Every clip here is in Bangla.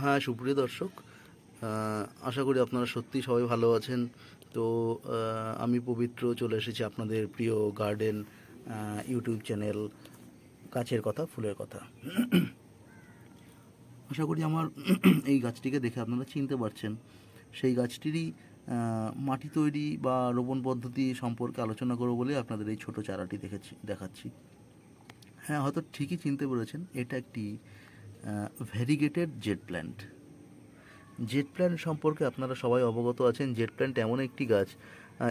হ্যাঁ সুপ্রিয় দর্শক আশা করি আপনারা সত্যি সবাই ভালো আছেন। তো আমি পবিত্র চলে এসেছি আপনাদের প্রিয় গার্ডেন ইউটিউব চ্যানেল, গাছের কথা, ফুলের কথা। আশা করি আমার এই গাছটিকে দেখে আপনারা চিনতে পারছেন। সেই গাছটিরই মাটি তৈরি বা রোপণ পদ্ধতি সম্পর্কে আলোচনা করব বলে আপনাদের এই ছোট চারাটি দেখেছি, দেখাচ্ছি। হ্যাঁ হয়তো ঠিকই চিনতে পেরেছেন, এটা একটি variegated jade plant jade plant সম্পর্কে আপনারা সবাই অবগত আছেন জেট প্ল্যান্ট এমন একটি গাছ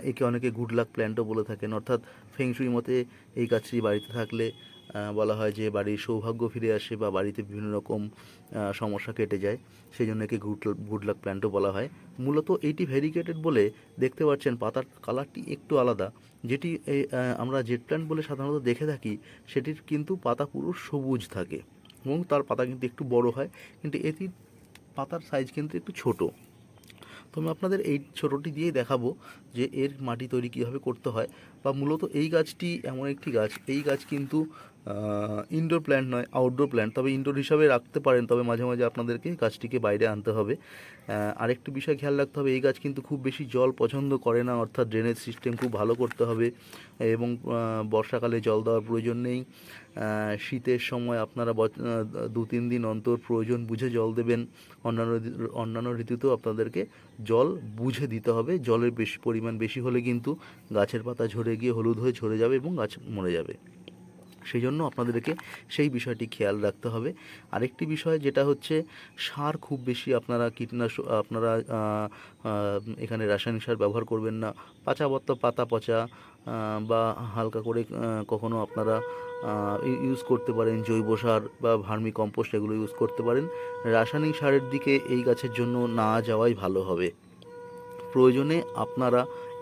একে অনেকে গুড লাক প্ল্যান্টও বলে থাকেন। অর্থাৎ ফেংশুই মতে এই গাছটি বাড়িতে থাকলে বলা হয় যে বাড়ির সৌভাগ্য ফিরে আসে বা বাড়িতে বিভিন্ন রকম সমস্যা কেটে যায়। সেই জন্য একে গুড গুড লাক প্ল্যান্টও বলা হয়। মূলত এইটি ভ্যারিগেটেড বলে দেখতে পাচ্ছেন, পাতার কালারটি একটু আলাদা। যেটি আমরা জেট প্ল্যান্ট বলে সাধারণত দেখে থাকি, সেটির কিন্তু পাতা পুরো সবুজ থাকে। এবং তার পাতা কিন্তু একটু বড় হয়, কিন্তু এটির পাতার সাইজ কিন্তু একটু ছোট। তো আমি আপনাদের এই ছোটোটি দিয়েই দেখাবো যে এর মাটি তৈরি কীভাবে করতে হয়। বা মূলত এই গাছটি এমন একটি গাছ, এই গাছ কিন্তু ইনডোর প্ল্যান্ট নয় আউটডোর প্ল্যান্ট তবে ইনডোর হিসাবে রাখতে পারেন, তবে মাঝে মাঝে আপনাদেরকে গাছটিকে বাইরে আনতে হবে। আরেকটি বিষয় খেয়াল রাখতে হবে, এই গাছ কিন্তু খুব বেশি জল পছন্দ করে না, অর্থাৎ ড্রেনেজ সিস্টেম খুব ভালো করতে হবে এবং বর্ষাকালে জল দেওয়ার প্রয়োজন নেই। শীতের সময় আপনারা দু, তিন দিন অন্তর প্রয়োজন বুঝে জল দেবেন। অন্যান্য অন্যান্য ঋতুতেও আপনাদেরকে জল বুঝে দিতে হবে। জলের বেশি, পরিমাণ বেশি হলে কিন্তু গাছের পাতা ঝরে গিয়ে হলুদ হয়ে ঝরে যাবে এবং গাছ মরে যাবে। সেই জন্য আপনাদেরকে সেই বিষয়টি খেয়াল রাখতে হবে। আরেকটি বিষয় যেটা হচ্ছে, সার খুব বেশি আপনারা কীটনাশক, আপনারা এখানে রাসায়নিক সার ব্যবহার করবেন না। পচা বত্তা পাতা পচা বা হালকা করে কখনো আপনারা ইউজ করতে পারেন, জৈব সার বা ভার্মি কম্পোস্ট এগুলো ইউজ করতে পারেন। রাসায়নিক সারের দিকে এই গাছের জন্য না যাওয়াই ভালো হবে। প্রয়োজনে আপনারা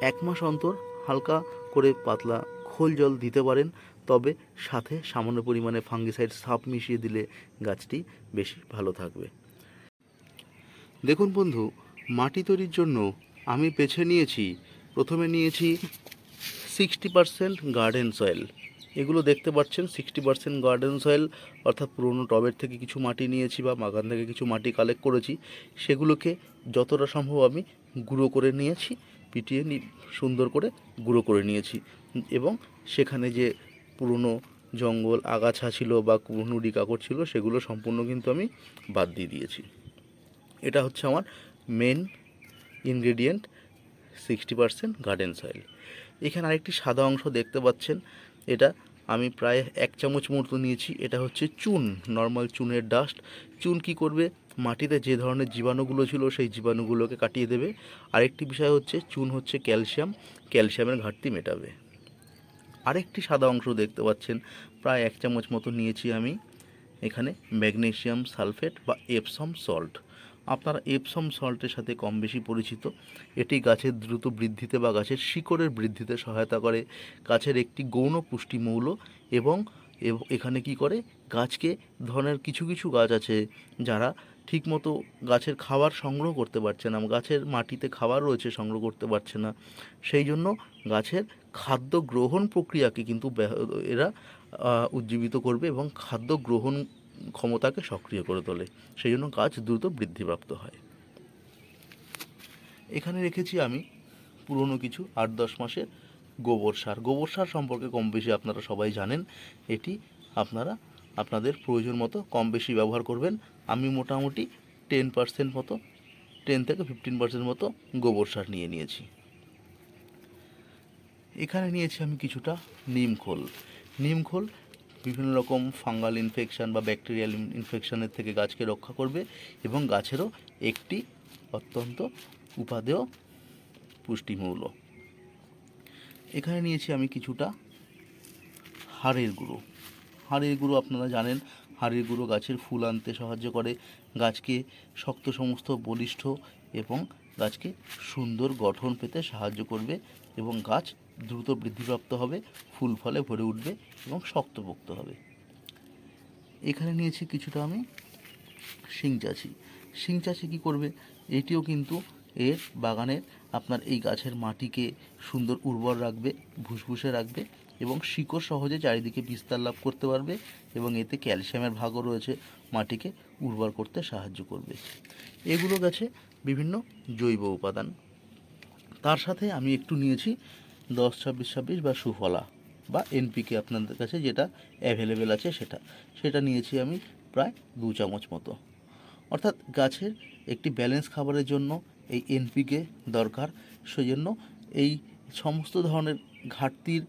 এক মাস অন্তর হালকা করে পাতলা খোল জল দিতে পারেন, তবে সাথে সামান্য পরিমাণে ফাঙ্গিসাইড সাপ মিশিয়ে দিলে গাছটি বেশি ভালো থাকবে। দেখুন বন্ধু, মাটি তৈরির জন্য আমি বেছে নিয়েছি, প্রথমে নিয়েছি সিক্সটি পারসেন্ট গার্ডেন সয়েল এগুলো দেখতে পাচ্ছেন সিক্সটি পার্সেন্ট গার্ডেন সয়েল অর্থাৎ পুরনো টবের থেকে কিছু মাটি নিয়েছি বা বাগান থেকে কিছু মাটি কালেক্ট করেছি। সেগুলোকে যতটা সম্ভব আমি গুঁড়ো করে নিয়েছি। পিটিয়ে নি, সুন্দর করে গুঁড়ো করে নিয়েছি। এবং সেখানে যে পুরনো জঙ্গল আগাছা ছিল বা নুড়ি কাকড় ছিল, সেগুলো সম্পূর্ণ কিন্তু আমি বাদ দিয়ে দিয়েছি। এটা হচ্ছে আমার main ingredient sixty percent garden soil এখানে আরেকটি সাদা অংশ দেখতে পাচ্ছেন। এটা আমি প্রায় এক চামচ মতো নিয়েছি। এটা হচ্ছে চুন নর্মাল চুনের ডাস্ট চুন কি করবে? মাটিতে যে ধরনের জীবাণুগুলো ছিল সেই জীবাণুগুলোকে কাটিয়ে দেবে। আরেকটি বিষয় হচ্ছে, চুন হচ্ছে ক্যালসিয়াম, ক্যালসিয়ামের ঘাটতি মেটাবে। আরেকটি সাদা অংশ দেখতে পাচ্ছেন, প্রায় এক চামচ মতো নিয়েছি আমি। এখানে ম্যাগনেসিয়াম সালফেট বা এপসম সল্ট। আপনারা এপসম সল্টের সাথে কম বেশি পরিচিত। এটি গাছের দ্রুত বৃদ্ধিতে বা গাছের শিকড়ের বৃদ্ধিতে সহায়তা করে। গাছের একটি গৌণ পুষ্টি মৌল এবং এখানে কি করে? গাছকে ধরনের কিছু কিছু গাছ আছে যারা ঠিকমতো গাছের খাবার সংগ্রহ করতে পারছে না, গাছের মাটিতে খাবার রয়েছে সংগ্রহ করতে পারছে না। সেই জন্য গাছের খাদ্য গ্রহণ প্রক্রিয়াকে কিন্তু এরা উজ্জীবিত করবে এবং খাদ্য গ্রহণ ক্ষমতাকে সক্রিয় করে তোলে। সেই জন্য গাছ দ্রুত বৃদ্ধিপ্রাপ্ত হয়। এখানে রেখেছি আমি পুরনো কিছু আট দশ মাসের গোবর সার। গোবর সার সম্পর্কে কম বেশি আপনারা সবাই জানেন। এটি আপনারা আপনাদের প্রয়োজন মতো কম বেশি ব্যবহার করবেন। আমি মোটামুটি টেন পার্সেন্ট মতো টেন থেকে ফিফটিন পার্সেন্ট মতো গোবর সার নিয়ে নিয়েছি। এখানে নিয়েছি আমি কিছুটা নিম খোল। নিম খোল বিভিন্ন রকম ফাঙ্গাল ইনফেকশন বা ব্যাকটেরিয়াল ইনফেকশানের থেকে গাছকে রক্ষা করবে এবং গাছেরও একটি অত্যন্ত উপাদেয় পুষ্টিমৌল এখানে নিয়েছি আমি কিছুটা হাড়ের গুঁড়ো। হাড়ের গুঁড়ো আপনারা জানেন, হাড়ের গুঁড়ো গাছের ফুল আনতে সাহায্য করে। গাছকে শক্ত সমস্ত বলিষ্ঠ এবং গাছকে সুন্দর গঠন পেতে সাহায্য করবে এবং গাছ দ্রুত বৃদ্ধিপ্রাপ্ত হবে, ফুল ফলে ভরে উঠবে এবং শক্তপোক্ত হবে। এখানে নিয়েছি কিছুটা আমি শিং চাষি। শিং চাষি কী করবে? এটিও কিন্তু এর বাগানের আপনার এই গাছের মাটিকে সুন্দর উর্বর রাখবে, ভুসভুসে রাখবে এবং শিকড় সহজে চারিদিকে বিস্তার লাভ করতে পারবে এবং এতে ক্যালসিয়ামের ভাগও রয়েছে, মাটিকে উর্বর করতে সাহায্য করবে। এগুলো গেছে বিভিন্ন জৈব উপাদান। তার সাথে আমি একটু নিয়েছি দশ, ছাব্বিশ ছাব্বিশ বা সুফলা বা এনপিকে আপনাদের কাছে যেটা অ্যাভেলেবেল আছে সেটা। সেটা নিয়েছি আমি প্রায় দু চামচ মতো। অর্থাৎ গাছের একটি ব্যালেন্স খাবারের জন্য এই এনপিকে দরকার। সেই জন্য এই সমস্ত ধরনের ঘাটতির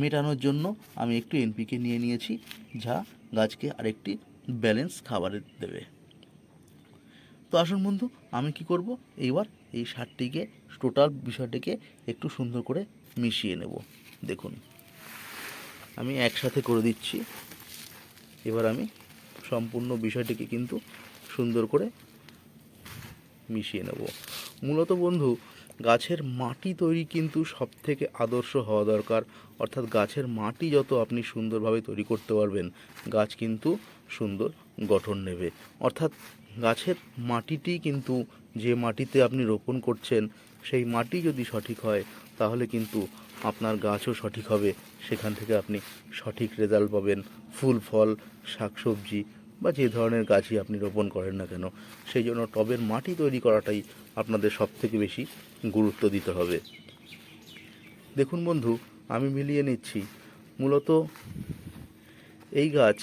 মেটানোর জন্য আমি একটু এনপিকে নিয়ে নিয়েছি, যা গাছকে আরেকটি ব্যালেন্স খাবারে দেবে। তো আসুন বন্ধু, আমি কি করব? এইবার এই সারটিকে টোটাল বিষয়টিকে একটু সুন্দর করে মিশিয়ে নেব। দেখুন, আমি একসাথে করে দিচ্ছি। এবার আমি সম্পূর্ণ বিষয়টিকে কিন্তু সুন্দর করে মিশিয়ে নেব। মূলত বন্ধু গাছের মাটি তৈরি কিন্তু সব থেকে আদর্শ হওয়া দরকার। অর্থাৎ গাছের মাটি যত আপনি সুন্দরভাবে তৈরি করতে পারবেন, গাছ কিন্তু সুন্দর গঠন নেবে। অর্থাৎ গাছের মাটিটি কিন্তু যে মাটিতে আপনি রোপণ করছেন, সেই মাটি যদি সঠিক হয়, তাহলে কিন্তু আপনার গাছও সঠিক হবে। সেখান থেকে আপনি সঠিক রেজাল্ট পাবেন। ফুল, ফল, শাকসবজি বা যে ধরনের গাছই আপনি রোপণ করেন না কেন, সেই জন্য টবের মাটি তৈরি করাটাই আপনাদের সব থেকে বেশি গুরুত্ব দিতে হবে। দেখুন বন্ধু, আমি মিলিয়ে নিচ্ছি। মূলত এই গাছ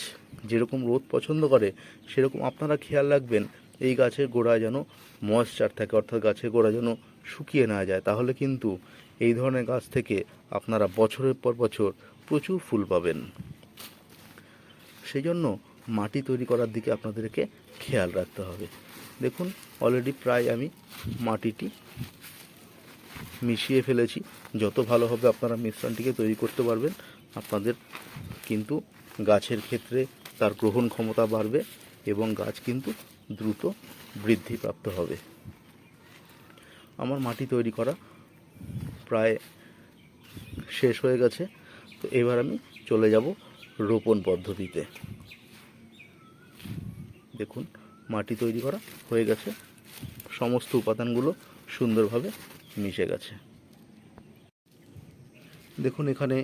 যেরকম রোদ পছন্দ করে, সেরকম আপনারা খেয়াল রাখবেন, এই গাছের গোড়ায় যেন ময়েশ্চার থাকে, অর্থাৎ গাছের গোড়া যেন শুকিয়ে না যায়। তাহলে কিন্তু এই ধরনের গাছ থেকে আপনারা বছরের পর বছর প্রচুর ফুল পাবেন। সেই জন্য মাটি তৈরি করার দিকে আপনাদেরকে খেয়াল রাখতে হবে। দেখুন অলরেডি প্রায় আমি মাটিটি মিশিয়ে ফেলেছি। যত ভালো হবে আপনারা মিশ্রণটিকে তৈরি করতে পারবেন। আপনাদের কিন্তু গাছের ক্ষেত্রে তার গ্রহণ ক্ষমতা বাড়বে এবং গাছ কিন্তু দ্রুত বৃদ্ধিপ্রাপ্ত হবে। আমার মাটি তৈরি করা প্রায় শেষ হয়ে গেছে। তো এবার আমি চলে যাব রোপণ পদ্ধতিতে। দেখুন, মাটি তৈরি করা হয়ে গেছে। সমস্ত উপাদানগুলো সুন্দরভাবে মিশে গেছে। দেখুন, এখানে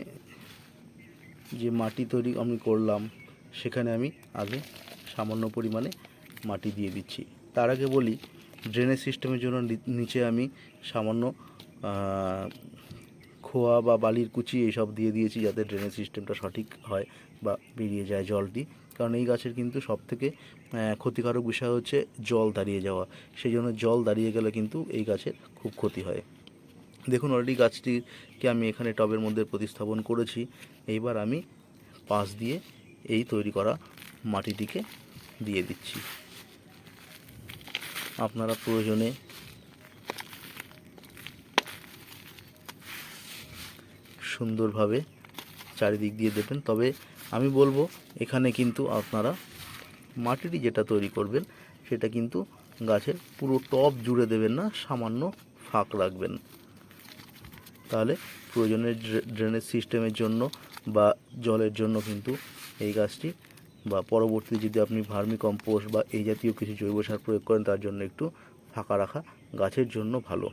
যে মাটি তৈরি আমি করলাম, সেখানে আমি আগে সামান্য পরিমাণে মাটি দিয়ে দিচ্ছি। তার আগে বলি ড্রেনেজ সিস্টেমের জন্য নিচে আমি সামান্য খোয়া বা বালির কুচি এইসব দিয়ে দিয়েছি যাতে ড্রেনেজ সিস্টেমটা সঠিক হয় বা বেরিয়ে যায় জলটি। কারণ এই গাছের কিন্তু সব থেকে ক্ষতিকারক বিষয় হচ্ছে জল দাঁড়িয়ে যাওয়া। সেই জন্য জল দাঁড়িয়ে গেলে কিন্তু এই গাছের খুব ক্ষতি হয়। দেখুন অলরেডি গাছটিকে আমি এখানে টবের মধ্যে প্রতিস্থাপন করেছি। এইবার আমি পাশ দিয়ে এই তৈরি করা মাটিটিকে দিয়ে দিচ্ছি। আপনারা প্রয়োজনে সুন্দরভাবে চারিদিক দিয়ে দেবেন। তবে আমি বলব, এখানে কিন্তু আপনারা মাটিটি যেটা তৈরি করবেন, সেটা কিন্তু গাছের পুরো টব জুড়ে দেবেন না, সামান্য ফাঁক রাখবেন। তাহলে প্রয়োজনের ড্রে- ড্রেনেজ সিস্টেমের জন্য বা জলের জন্য কিন্তু এই গাছটি বা পরবর্তী যদি আপনি ভার্মি কম্পোস্ট বা এই জাতীয় কিছু জৈব সার প্রয়োগ করেন, তার জন্য একটু ফাঁকা রাখা গাছের জন্য ভালো।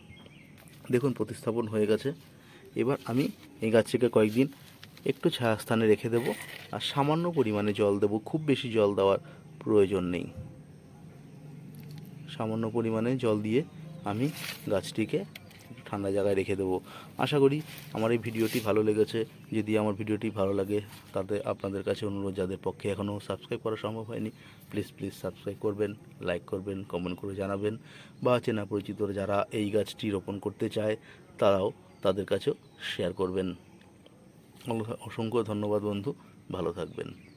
দেখুন, প্রতিস্থাপন হয়ে গেছে। এবার আমি এই গাছটিকে কয়েকদিন একটু ছায়াস্থানে রেখে দেবো আর সামান্য পরিমাণে জল দেবো, খুব বেশি জল দেওয়ার প্রয়োজন নেই। সামান্য পরিমাণে জল দিয়ে আমি গাছটিকে ঠান্ডা জায়গায় রেখে দেবো। আশা করি আমার এই ভিডিওটি ভালো লেগেছে। যদি আমার ভিডিওটি ভালো লাগে, তাতে আপনাদের কাছে অনুরোধ, যাদের পক্ষে এখনও সাবস্ক্রাইব করা সম্ভব হয়নি প্লিজ প্লিজ সাবস্ক্রাইব করবেন লাইক করবেন কমেন্ট করে জানাবেন, বা চেনা পরিচিত যারা এই গাছটি রোপণ করতে চায়, তারাও তাদের কাছেও শেয়ার করবেন। অসংখ্য ধন্যবাদ বন্ধু ভালো থাকবেন।